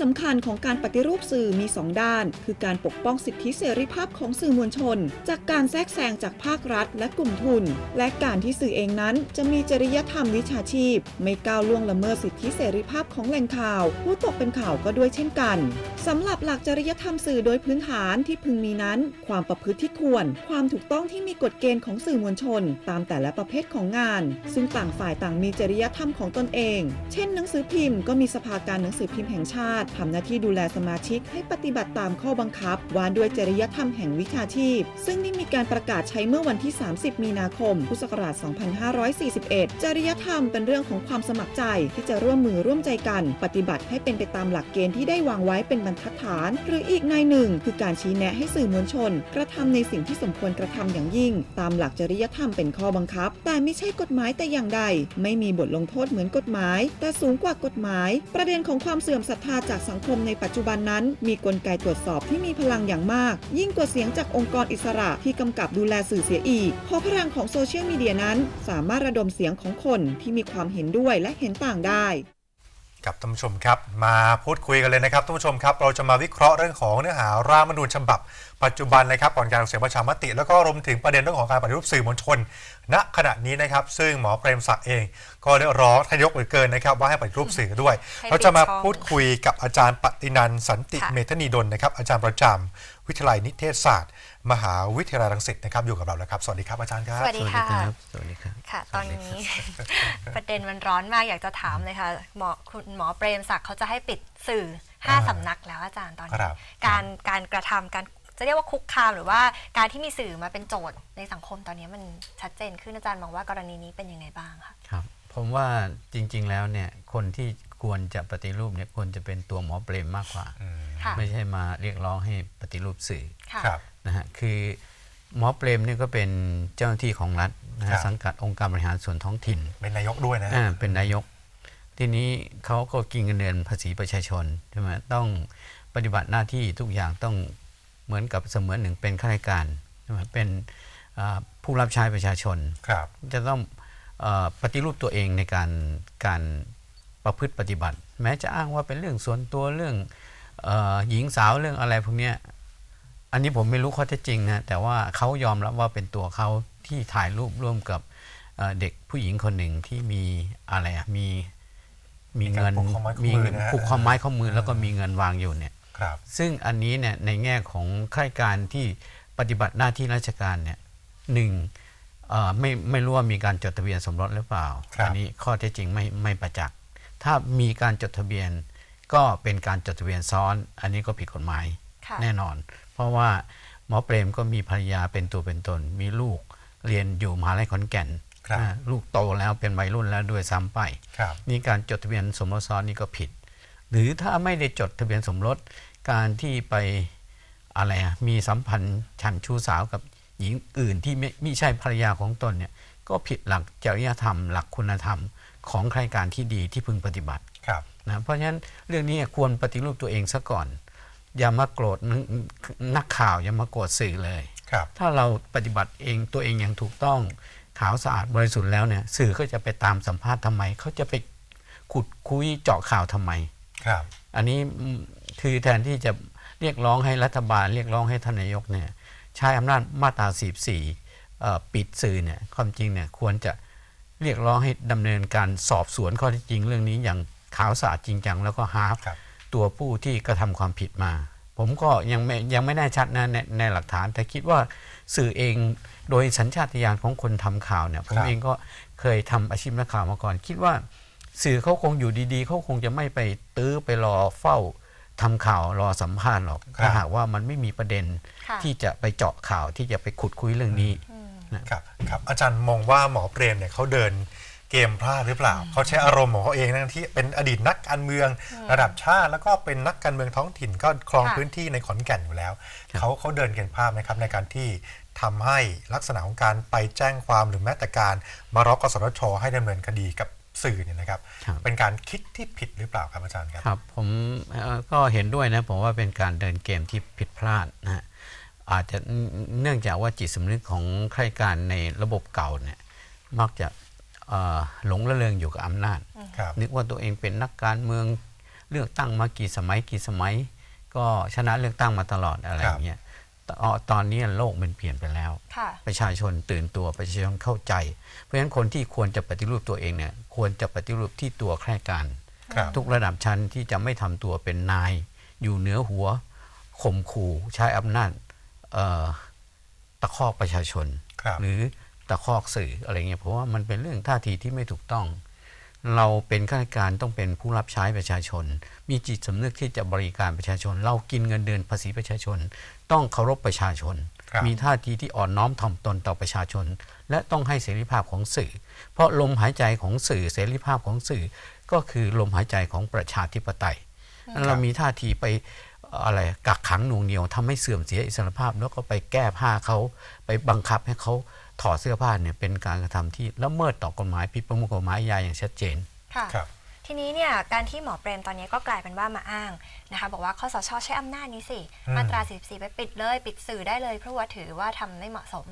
สำคัญของการปฏิรูปสื่อมี 2 ด้าน คือการปกป้องสิทธิเสรีภาพของสื่อมวลชน จากการแทรกแซงจากภาครัฐ และกลุ่มทุน และการที่สื่อเองนั้น จะมีจริยธรรมวิชาชีพ ไม่ก้าวล่วงละเมิดสิทธิเสรีภาพของแหล่งข่าว ผู้ตกเป็นข่าวก็ด้วยเช่นกันสำหรับหลักจริยธรรมสื่อโดยพื้นฐานที่พึงมีนั้น ความประพฤติที่ควร ความถูกต้องที่มีกฎเกณฑ์ของสื่อมวลชน ตามแต่ละประเภทของงาน ซึ่งต่างฝ่ายต่างมีจริยธรรมของตนเอง เช่น หนังสือพิมพ์ก็มีสภาการหนังสือพิมพ์แห่งชาติทำหน้าที่ดูแลสมาชิกให้ปฏิบัติตามข้อบังคับ ว่าด้วยจริยธรรมแห่งวิชาชีพ ซึ่งได้มีการประกาศใช้เมื่อวันที่ 30 มีนาคม พุทธศักราช 2541 จริยธรรมเป็นเรื่องของความสมัครใจที่จะร่วมมือร่วมใจกัน ปฏิบัติให้เป็นไปตามหลักเกณฑ์ที่ได้วางไว้เป็นบรรทัดฐาน หรืออีกในหนึ่ง คือการชี้แนะให้สื่อมวลชน กระทำในสิ่งที่สมควรกระทำอย่างยิ่ง ตามหลักจริยธรรมเป็นข้อบังคับ แต่ไม่ใช่กฎหมายแต่อย่างใด ไม่มีบทลงโทษเหมือนกฎหมาย แต่สูงกว่ากฎหมาย ประเด็นของความเสื่อมศรัทธาจากสังคมในปัจจุบันนั้น มีกลไกตรวจสอบที่มีพลังอย่างมาก ยิ่งกว่าเสียงจากองค์กรอิสระที่กำกับดูแลสื่อเสียอีก เพราะพลังของโซเชียลมีเดียนั้น สามารถระดมเสียงของคนที่มีความเห็นด้วยและเห็นต่างได้ กับท่านผู้ชมครับ มาพูดคุยกันเลยนะครับท่านผู้ชมครับ เราจะมาวิเคราะห์เรื่องของเนื้อหาร่างรัฐธรรมนูญฉบับ ปัจจุบันนะครับก่อนการออกเสียงประชามติ แล้วก็รวมถึงประเด็นเรื่องของการปฏิรูปสื่อมวลชน ณขณะนี้นะครับ ซึ่งหมอเปรมศักดิ์เอง ก็ได้ร้องทานายกเหลือเกินนะครับ ว่าให้ปฏิรูปสื่อด้วย ให้เราจะมาปิดช่อง พูดคุยกับอาจารย์ปฏินันท์สันติค่ะเมธานีดลนะครับอาจารย์ประจำ วิทยาลัยนิเทศศาสตร์ มหาวิทยาลัยรังสิตนะครับอยู่กับเราแล้วครับ สวัสดีครับอาจารย์ครับ สวัสดีค่ะครับสวัสดีครับ ค่ะ ตอนนี้สวัสดีครับประเด็นมันร้อนมากอยากจะถามเลยค่ะหมอคุณหมอเปรมศักดิ์เขาจะให้ปิดสื่อห้าอ่าสำนักแล้วอาจารย์ตอนคนี้รับการการกระทำการจะเรียกว่าคุกคามหรือว่าการที่มีสื่อมาเป็นโจทย์ในสังคมตอนนี้มันชัดเจนขึ้นอาจารย์มองว่ากรณีนี้เป็นยังไงบ้างคะครับผมว่าจริงๆแล้วเนี่ยคนที่ ควรจะปฏิรูปเนี่ยควรจะเป็นตัวหมอเปรมมากกว่าอืมค่ะ ไม่ใช่มาเรียกร้องให้ปฏิรูปสื่อค่ะ ครับ นะฮะคือหมอเปรมเนี่ยก็เป็นเจ้าหน้าที่ของรัฐนะครัฮะบ สังกัดองค์การบริหารส่วนท้องถิ่นเป็นนายกด้วยนะ อ่าเป็นนายก ทีนี้เขาก็กินเงินเดือนภาษีประชาชนใช่ไหมต้องปฏิบัติหน้าที่ทุกอย่างต้องเหมือนกับเสมือนหนึ่งเป็นข้าราชการใช่ไหมเป็นอ่าผู้รับใช้ประชาชน ครับ จะต้องเออปฏิรูปตัวเองในการการ ประพฤติปฏิบัติ แม้จะอ้างว่าเป็นเรื่องส่วนตัวเรื่องเออหญิงสาวเรื่องอะไรพวกเนี้ยอันนี้ผมไม่รู้ข้อเท็จจริงนะแต่ว่าเขายอมรับว่าเป็นตัวเขาที่ถ่ายรูปร่วมกับเอ่อเด็กผู้หญิงคนหนึ่งที่มีอะไรอะมีมีเงินมีการผูกข้อไม้ข้อมีมือนะฮะผูกข้อไม้ข้อมือแล้วก็มีเงินวางอยู่เนี่ยครับซึ่งอันนี้เนี่ยในแง่ของข้าราชการที่ปฏิบัติหน้าที่ราชการเนี่ยหนึ่งเอ่อไม่ไม่รู้ว่ามีการจดทะเบียนสมรสหรือเปล่าครับอันี้ข้อเท็จจริงไม่ไม่ประจักษ์ ถ้ามีการจดทะเบียนก็เป็นการจดทะเบียนซ้อน อันนี้ก็ผิดกฎหมายค่ะแน่นอน เพราะว่าหมอเปรมก็มีภรรยาเป็นตัวเป็นตน มีลูกเรียนอยู่มหาลัยขอนแก่นครับอ่าลูกโตแล้วเป็นวัยรุ่นแล้วด้วยซ้ำไปครับนี่การจดทะเบียนสมรสซ้อนนี่ก็ผิด หรือถ้าไม่ได้จดทะเบียนสมรสการที่ไปอะไรอะมีสัมพันธ์ฉันชู้สาวกับหญิงอื่นที่ไม่ไม่ใช่ภรรยาของตนเนี่ยก็ผิดหลักจริยธรรม หลักคุณธรรม ของใครการที่ดีที่พึงปฏิบัติครับนะเพราะฉะนั้นเรื่องนี้ควรปฏิรูปตัวเองซะก่อน อย่ามาโกรธนนักข่าวอย่ามาโกรธสื่อเลยครับถ้าเราปฏิบัติเองตัวเองอย่างถูกต้องขาวสะอาดบริสุทธิ์แล้วเนี่ยสื่อก็จะไปตามสัมภาษณ์ทำไมเขาจะไปขุดคุยเจาะข่าวทำไมครับ อันนี้อืมคือแทนที่จะเรียกร้องให้รัฐบาล เรียกร้องให้ท่านนายกเนี่ยใช้อำนาจมาตรา 44เอ่อปิดสื่อเนี่ยความจริงเนี่ยควรจะ เรียกร้องให้ดำเนินการสอบสวนข้อเท็จจริงเรื่องนี้อย่างขาวสะอาดจริงจังแล้วก็หาครับตัวผู้ที่กระทำความผิดมา ผมก็ยังไม่ยังไม่แน่ชัดนะในในหลักฐาน แต่คิดว่าสื่อเองโดยสัญชาตญาณของคนทำข่าวเนี่ยผมครับเองก็เคยทำอาชีพนักข่าวมาก่อน คิดว่าสื่อเขาคงอยู่ดีๆเขาคงจะไม่ไปตื้อไปรอเฝ้าทำข่าวรอสัมภาษณ์หรอกครับถ้าหากว่ามันไม่มีประเด็นค่ะที่จะไปเจาะข่าวที่จะไปขุดคุยเรื่องนี้อืม ครับครับอาจารย์มองว่าหมอเปรมเนี่ยเขาเดินเกมพลาดหรือเปล่า เขาใช้อารมณ์ของเขาเองทั้งที่เป็นอดีตนักการเมือง ระดับชาติแล้วก็เป็นนักการเมืองท้องถิ่นก็ครองค่ะพื้นที่ในขอนแก่นอยู่แล้วครับเขาเขาเดินเกมพลาดไหมครับในการที่ทำให้ลักษณะของการไปแจ้งความหรือแม้แต่การมาร้องกสทช ให้ดำเนินคดีกับสื่อเนี่ยนะครับครับ เป็นการคิดที่ผิดหรือเปล่าครับอาจารย์ครับครับผมเอ่อก็เห็นด้วยนะผมว่าเป็นการเดินเกมที่ผิดพลาดนะฮะ อาจจะเนื่องจากว่าจิตสำนึกของข้าราชการในระบบเก่าเนี่ยมักจะเอ่อหลงระเริงอยู่กับอำนาจครับนึกว่าตัวเองเป็นนักการเมืองเลือกตั้งมากี่สมัยกี่สมัย ก็ชนะเลือกตั้งมาตลอดอะไรอย่างเงี้ยตอตอนนี้โลกมันเปลี่ยนไปแล้วค่ะประชาชนตื่นตัวประชาชนเข้าใจ เพราะฉะนั้นคนที่ควรจะปฏิรูปตัวเองเนี่ยควรจะปฏิรูปที่ตัวข้าราชการครับทุกระดับชั้นที่จะไม่ทำตัวเป็นนาย อยู่เหนือหัวข่มขู่ใช้อำนาจเอ่อ ตะคอกประชาชนครับหรือตะคอกสื่ออะไรเงี้ยเพราะว่ามันเป็นเรื่องท่าทีที่ไม่ถูกต้อง เราเป็นข้าราชการต้องเป็นผู้รับใช้ประชาชน มีจิตสำนึกที่จะบริการประชาชน เรากินเงินเดือนภาษีประชาชน ต้องเคารพประชาชนครับมีท่าทีที่อ่อนน้อมถ่อมตนต่อประชาชน และต้องให้เสรีภาพของสื่อ เพราะลมหายใจของสื่อเสรีภาพของสื่อก็คือลมหายใจของประชาธิปไตยเรามีท่าทีไปเอ่ออะไรกักขังหน่วงเหนียวทำให้เสื่อมเสียอิสรภาพ แล้วก็ไปแก้ผ้าเขาไปบังคับให้เขาถอดเสื้อผ้าเนี่ยเป็นการกระทำที่ละเมิดต่อกฎหมายผิดประมวลกฎหมายอาญาอย่างชัดเจนค่ะครับทีนี้เนี่ยการที่หมอเปรมตอนนี้ก็กลายเป็นว่ามาอ้างนะคะบอกว่าคอสชใช้อำนาจนี้สิอืมมาตรา 44 ไปปิดเลย ปิดสื่อได้เลยเพราะว่าถือว่าทำไม่เหมาะสม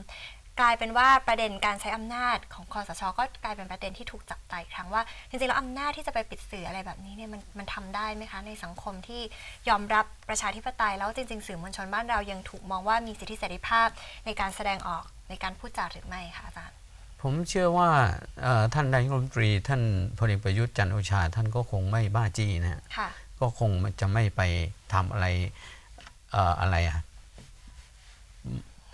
กลายเป็นว่าประเด็นการใช้อำนาจของคอสชก็กลายเป็นประเด็นที่ถูกจับตาอีกครั้งว่าจริงๆแล้วอำนาจที่จะไปปิดสื่ออะไรแบบนี้เนี่ยมันมันทำได้ไหมคะในสังคมที่ยอมรับประชาธิปไตยแล้วจริง ๆ สื่อมวลชนบ้านเรายังถูกมองว่ามีสิทธิเสรีภาพในการแสดงออกในการพูดจาหรือไม่คะอาจารย์ผมเชื่อว่าเอ่อท่านนายกรัฐมนตรีท่านพลเอกประยุทธ์จันทร์โอชา ท่านก็คงไม่บ้าจี้นะฮะค่ะก็คงจะไม่ไปทำอะไรเอ่ออะไรอะ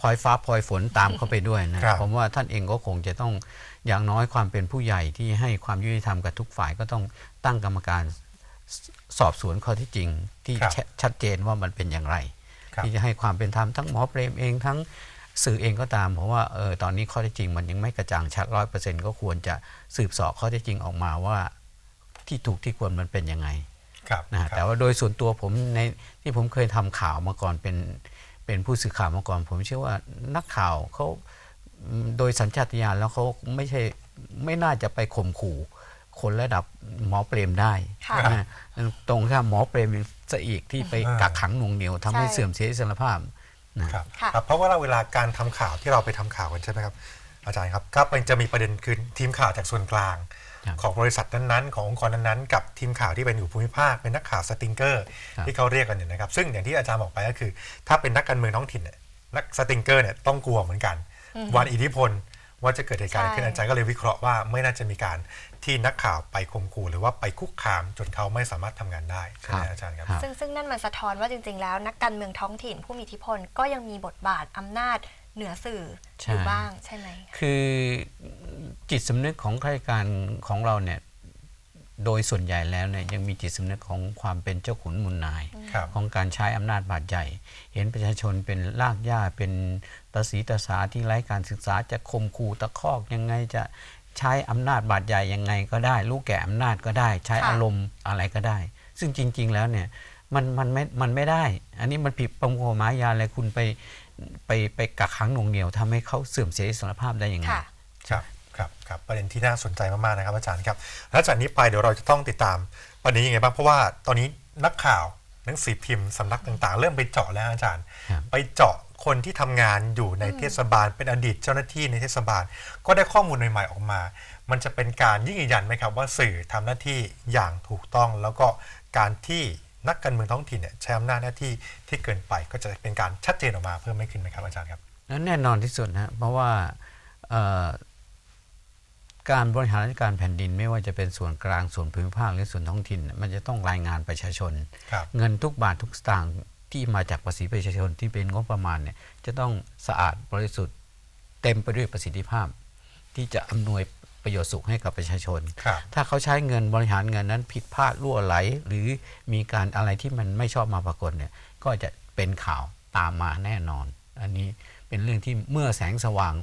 พลอยฟ้าพลอยฝนตามเข้าไปด้วยนะครับผมว่าท่านเองก็คงจะต้องอย่างน้อยความเป็นผู้ใหญ่ที่ให้ความยุติธรรมกับทุกฝ่ายก็ต้องตั้งกรรมการสสอบสวนข้อที่จริง ที่ครับชชัดเจนว่ามันเป็นอย่างไรครับที่จะให้ความเป็นธรรมทั้งหมอเปรมเองทั้งสื่อเองก็ตาม เพราะว่าเออตอนนี้ข้อเท็จจริงมันยังไม่กระจ่างชัดร้อยเปอร์เซ็นต์ก็ควรจะสืบเสอบข้อเท็จจริงออกมาว่า ที่ถูกที่ควรมันเป็นยังไงครับนะฮะครับแต่ว่าโดยส่วนตัวผมในที่ผมเคยทำข่าวมาก่อนเป็น เป็นผู้สื่อข่าวมาก่อน ผมเชื่อว่านักข่าวเขาอืมโดยสัญชาตญาณแล้วเขาไม่ใช่ไม่น่าจะไปข่มขู่ คนระดับหมอเปรมได้ค่ะนะฮะตรงข้ามหมอเปรมยังซะอีกที่ไปอ่ากักขังหน่วงเหนียวทำให้ใช่เสื่อมเสียอิสรภาพนะครับค่ะครับเพราะว่าเราเวลาการทำข่าวที่เราไปทำข่าวกันใช่ไหมครับอาจารย์ครับก็มันจะมีประเด็นคือทีมข่าวจากส่วนกลางครับ ของบริษัทนั้นๆ ขององค์กรนั้นๆ กับทีมข่าวที่เป็นอยู่ภูมิภาค เป็นนักข่าวสติงเกอร์ครับที่เขาเรียกกันเนี่ยนะครับ ซึ่งอย่างที่อาจารย์บอกไปก็คือ ถ้าเป็นนักการเมืองท้องถิ่นเนี่ยนักสติงเกอร์เนี่ยต้องกลัวเหมือนกัน วันอิทธิพลว่าจะเกิดเหตุการณ์ใช่ขึ้นอาจารย์ก็เลยวิเคราะห์ว่าไม่น่าจะมีการที่นักข่าวไปข่มขู่หรือว่าไปคุกคามจนเขาไม่สามารถทำงานได้ใช่ไหมครับอาจารย์ครับครับซึ่งซึ่งนั่นมันสะท้อนว่าจริงๆแล้ว นักการเมืองท้องถิ่นผู้มีอิทธิพลก็ยังมีบทบาทอำนาจ เหนือสื่อใช่อยู่บ้างใช่ไหมคือจิตสำนึกของข้าราชการของเราเนี่ยโดยส่วนใหญ่แล้วเนี่ยยังมีจิตสำนึกของความเป็นเจ้าขุนมุลนายครับของการใช้อำนาจบาดใหญ่ เห็นประชาชนเป็นลากหญ้าเป็นตาสีตาสาที่ไร้การศึกษาจะข่มขู่ตะคอกยังไงจะใช้อำนาจบาดใหญ่ยังไงก็ได้ ลูกแก่อำนาจก็ได้ ใช้ค่ะอารมณ์อะไรก็ได้ ซึ่งจริง ๆ แล้วเนี่ยมันมันไม่มันไม่ได้ อันนี้มันผิดประมวลกฎหมายอาญาเลยคุณไป ไปไปกักขังหน่วงเหนียวทำให้เขาเสื่อมเสียอิสรภาพได้ยังไงค่ะครับครับครับประเด็นที่น่าสนใจมากๆนะครับอาจารย์ครับแล้วจากนี้ไปเดี๋ยวเราจะต้องติดตามประเด็นยังไงบ้างเพราะว่าตอนนี้นักข่าวหนังสือพิมพ์สำนักต่างๆ เริ่มไปเจาะแล้วอาจารย์ครับไปเจาะคนที่ทำงานอยู่ในเทศบาล เป็นอดีตเจ้าหน้าที่ในเทศบาล ก็ได้ข้อมูลใหม่ๆออกมา มันจะเป็นการยิ่งยืนยันไหมครับว่าสื่อทำหน้าที่อย่างถูกต้องแล้วก็การที่ นักการเมืองท้องถิ่นเนี่ยใช้อำนาจหน้าที่ที่เกินไปก็จะเป็นการชัดเจนออกมาเพิ่มไม่ขึ้นไหมครับอาจารย์ครับแล้วแน่นอนที่สุดนะเพราะว่าเอ่อการบริหารราชการแผ่นดินไม่ว่าจะเป็นส่วนกลางส่วนภูมิภาคหรือส่วนท้องถิ่นน่ะมันจะต้องรายงานประชาชนครับเงินทุกบาททุกสตางค์ที่มาจากภาษีประชาชนที่เป็นงบประมาณเนี่ยจะต้องสะอาดบริสุทธิ์เต็มไปด้วยประสิทธิภาพ ที่จะอำนวย ประโยชน์สุขให้กับประชาชนครับถ้าเขาใช้เงินบริหารเงินนั้นผิดพลาดรั่วไหล หรือมีการอะไรที่มันไม่ชอบมาปรากฏเนี่ยก็จะเป็นข่าวตามมาแน่นอน อันนี้เป็นเรื่องที่เมื่อแสงสว่าง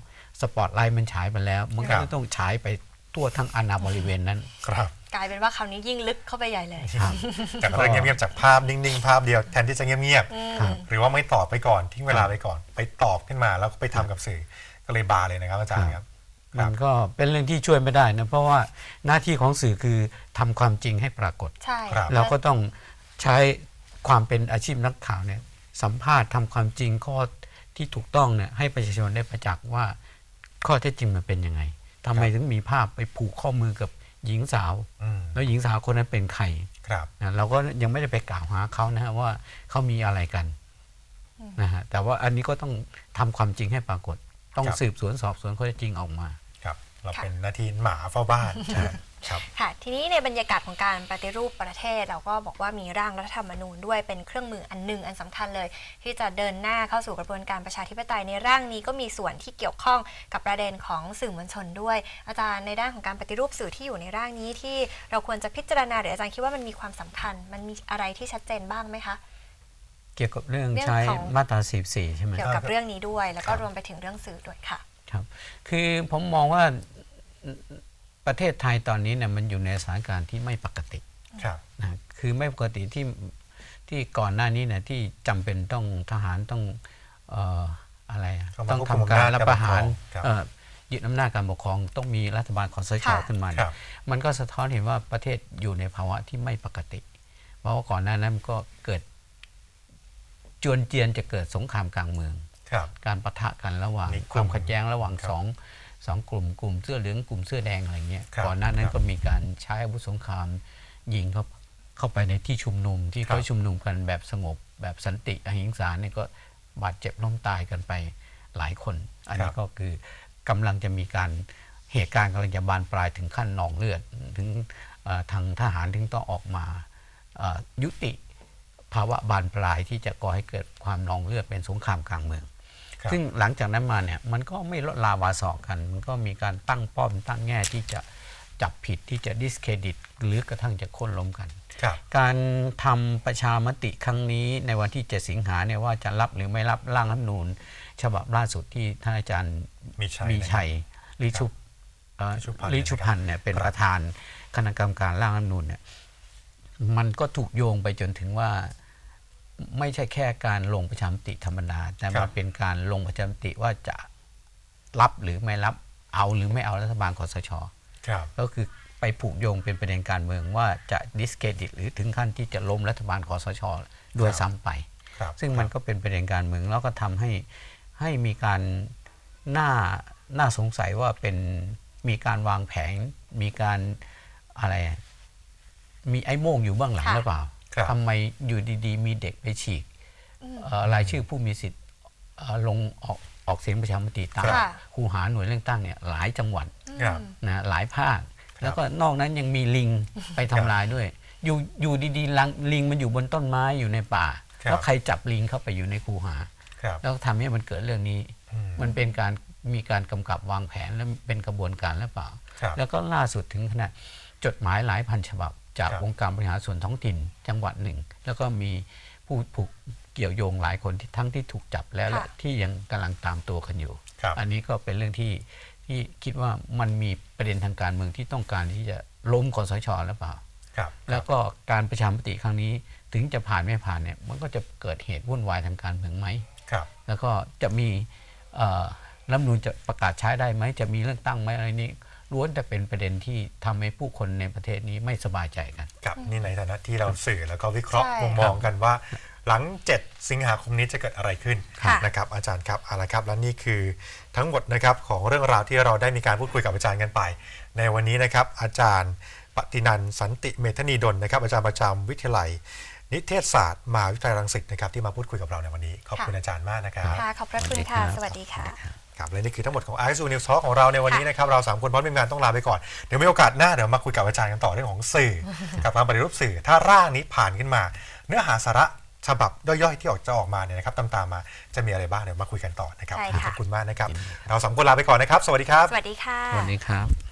สปอตไลท์มันฉายไปแล้ว มันก็ครับจะต้องฉายไปทั่วทั้งอาณาบริเวณนั้นครับกลายเป็นว่าคราวนี้ยิ่งลึกเข้าไปใหญ่เลยครับจากเรื่องเงียบๆจากภาพนิ่งๆ ภาพเดียวแทนที่จะเงียบครับๆหรือว่าไม่ตอบไปก่อนทิ้งเวลาไปก่อน ไปตอบขึ้นมาแล้วก็ไปทำกับสื่อก็เลยบาเลยนะครับอาจารย์ครับ คมัรับนก็เป็นเรื่องที่ช่วยไม่ได้นะเพราะว่าหน้าที่ของสื่อคือทำความจริงให้ปรากฏ ใช่ครับ เราก็ต้องใช้ความเป็นอาชีพนักข่าวเนี่ยสัมภาษณ์ทำความจริงข้อที่ถูกต้องเนี่ยให้ประชาชนได้ประจักษ์ว่าข้อเท็จจริงมันเป็นยังไงทำไมถึงมีภาพไปผูกข้อมือกับหญิงสาว อืมแล้วหญิงสาวคนนั้นเป็นใครครับ นะเราก็ยังไม่ได้ไปกล่าวหาเขานะฮะว่าเขามีอะไรกันอืมนะฮะแต่ว่าอันนี้ก็ต้องทำความจริงให้ปรากฏ ต้องครับสืบสวนสอบสวนข้อเท็จจริงออกมา ครับ เราค่ะเป็นหนาทีหมาเฝ้าบ้านครับค่ะทีนี้ในบรรยากาศของการปฏิรูปประเทศ เราก็บอกว่ามีร่างรัฐธรรมนูญด้วยเป็นเครื่องมืออันหนึ่งอันสำคัญเลย ที่จะเดินหน้าเข้าสู่กระบวนการประชาธิปไตยในร่างนี้ก็มีส่วนที่เกี่ยวข้องกับประเด็นของสื่อมวลชนด้วย อาจารย์ในด้านของการปฏิรูปสื่อที่อยู่ในร่างนี้ที่เราควรจะพิจารณาหรืออาจารย์คิดว่ามันมีความสำคัญ มันมีอะไรที่ชัดเจนบ้างไหมคะ เกี่ยวกับเรื่องเรื่องใช้ของ มาตรา44ใช่ไหม เกี่ยวกับครับเรื่องนี้ด้วย แล้วก็ครับรวมไปถึงเรื่องสื่อด้วยค่ะ ครับ คือผมมองว่าประเทศไทยตอนนี้เนี่ยมันอยู่ในสถานการณ์ที่ไม่ปกติครับ นะคือไม่ปกติที่ที่ก่อนหน้านี้เนี่ยที่จำเป็นต้องทหารต้องเอ่ออะไรอะเข้ามาต้องควบคุมทำการอำนาจรับประหารการปกครองครับเอ่อยึดอำนาจการปกครองต้องมีรัฐบาลคอสชค่ะ ขึ้นมาคเนี่รัยบมันก็สะท้อนเห็นว่าประเทศอยู่ในภาวะที่ไม่ปกติ เพราะว่าก่อนหน้านั้นมันก็เกิด จวนเจียนจะเกิดสงครามกลางเมือง ครับ การปะทะกันระหว่างมีกคลุ่วามมขัดแย้งระหว่างครับสองสองกลุ่มกลุ่มเสื้อเหลืองกลุ่มเสื้อแดงอะไรเงี้ยครับก่อนหน้านั้คนรับก็มีการใช้อาวุธสงครามยิงเข้าเข้าไปในที่ชุมนุมที่ครับเขาชุมนุมกันแบบสงบแบบสันติอหิงสาเนี่ยก็บาดเจ็บล้มตายกันไปหลายคน อันนี้ก็คือกำลังจะมีการเหตุการณ์กำลังจะบานปลายถึงขั้นนองเลือด ถึงเอ่อทางทหารถึงต้องออกมาเอ่อยุติ ภาวะบานปลายที่จะก่อให้เกิดความนองเลือดเป็นสงครามกลางเมืองครับซึ่งหลังจากนั้นมาเนี่ยมันก็ไม่ลดลาวาสอกกัน มันก็มีการตั้งป้อมตั้งแง่ที่จะจับผิดที่จะดิสเครดิต หรือกระทั่งจะโค่นล้มกันครับการทำประชามติครั้งนี้ในวันที่ 7 สิงหาเนี่ยว่าจะรับหรือไม่รับร่างรัฐธรรมนูญฉบับล่าสุดที่ท่านอาจารย์มีชัยมีนะครับชัยลิชุเอ่อลิชุพันธ์ลิชุพันธ์เนี่ยเป็นครับประธานคณะกรรมการร่างรัฐธรรมนูญเนี่ยมันก็ถูกโยงไปจนถึงว่า ไม่ใช่แค่การลงประชามติธรรมดาแต่ครัมับนเป็นการลงประชามติว่าจะรับหรือไม่รับเอาหรือไม่เอารัฐบาลคอสชครับก็คือไปผูกโยงเป็นประเด็นการเมืองว่าจะดิสเครดิตหรือถึงขั้นที่จะล้มรัฐบาลคอสชด้วยซ้ำไปครับซึ่งมันก็เป็นประเด็นการเมืองแล้วก็ทำให้ให้มีการน่าน่าสงสัยว่าเป็นมีการวางแผนมีการอะไรอะมีไอ้โม่งอยู่เบื้องหลังค่ะหรือเปล่าครับ ทำไมอยู่ดีๆ มีเด็กไปฉีกอืมเอ่อรายชื่อผู้มีสิทธิ์เอ่อลงออกออกเสียงประชามติตามค่ะคูหาหน่วยเลือกตั้งเนี่ยหลายจังหวัดครับนะหลายภาคครับแล้วก็นอกนั้นยังมีลิงไปทำลายด้วย อยู่อยู่ดีๆลังลิงมันอยู่บนต้นไม้อยู่ในป่าครับแล้วใครจับลิงเข้าไปอยู่ในคูหาครับแล้วทำให้มันเกิดเรื่องนี้อืมมันเป็นการมีการกำกับวางแผนและเป็นกระบวนการหรือเปล่าครับแล้วก็ล่าสุดถึงขนาดจดหมายหลายพันฉบับ จากครับองค์การบริหารส่วนท้องถิ่นจังหวัดหนึ่ง แล้วก็มีผู้ผูกเกี่ยวโยงหลายคนที่ทั้งที่ถูกจับแล้วและค่ะที่ยังกำลังตามตัวกันอยู่ครับอันนี้ก็เป็นเรื่องที่ที่คิดว่ามันมีประเด็นทางการเมืองที่ต้องการที่จะล้มคอสชหรือเปล่าครับแล้วก็การประชามติครั้งนี้ถึงจะผ่านไม่ผ่านเนี่ยมันก็จะเกิดเหตุวุ่นวายทางการเมืองไหมครับแล้วก็จะมีเอ่อรัฐธรรมนูญจะประกาศใช้ได้ไหมจะมีเรื่องตั้งไหมอะไรนี้ ล้วนแต่เป็นประเด็นที่ทำให้ผู้คนในประเทศนี้ไม่สบายใจกัน ครับนี่ในฐานะที่เราสื่อแล้วก็วิเคราะห์ใช่มุมมองกันว่า หลัง 7 สิงหาคมนี้จะเกิดอะไรขึ้นค่ะนะครับอาจารย์ครับเอาละครับและนี่คือทั้งหมดนะครับของเรื่องราวที่เราได้มีการพูดคุยกับอาจารย์กันไป ในวันนี้นะครับอาจารย์ปฏินันท์สันติเมธานีดลนะครับอาจารย์ประจำวิทยาลัย นิเทศศาสตร์มหาวิทยาลัยรังสิตนะครับที่มาพูดคุยกับเราในวันนี้ ขอบคุณอาจารย์มากนะครับค่ะขอบพระคุณค่ะ สวัสดีค่ะครับและนี่คือทั้งหมดของ i อ u News Talk ของเราในวันนี้นะครับ เราสามคนพร้อมทีมงานต้องลาไปก่อน เดี๋ยวมีโอกาสหน้าเดี๋ยวมาคุยกับอาจารย์กันต่อเรื่องของสื่อ กับการปฏิรูปสื่อ ถ้าร่างนี้ผ่านขึ้นมา เนื้อหาสาระฉบับย่อยๆที่ออกจะออกมาเนี่ยนะครับตามๆมาจะมีอะไรบ้างเดี๋ยวมาคุยกันต่อนะครับใช่ค่ะขอบคุณมากนะครับเราสามคนลาไปก่อนนะครับ สวัสดีครับสวัสดีค่ะสวัสดีครับ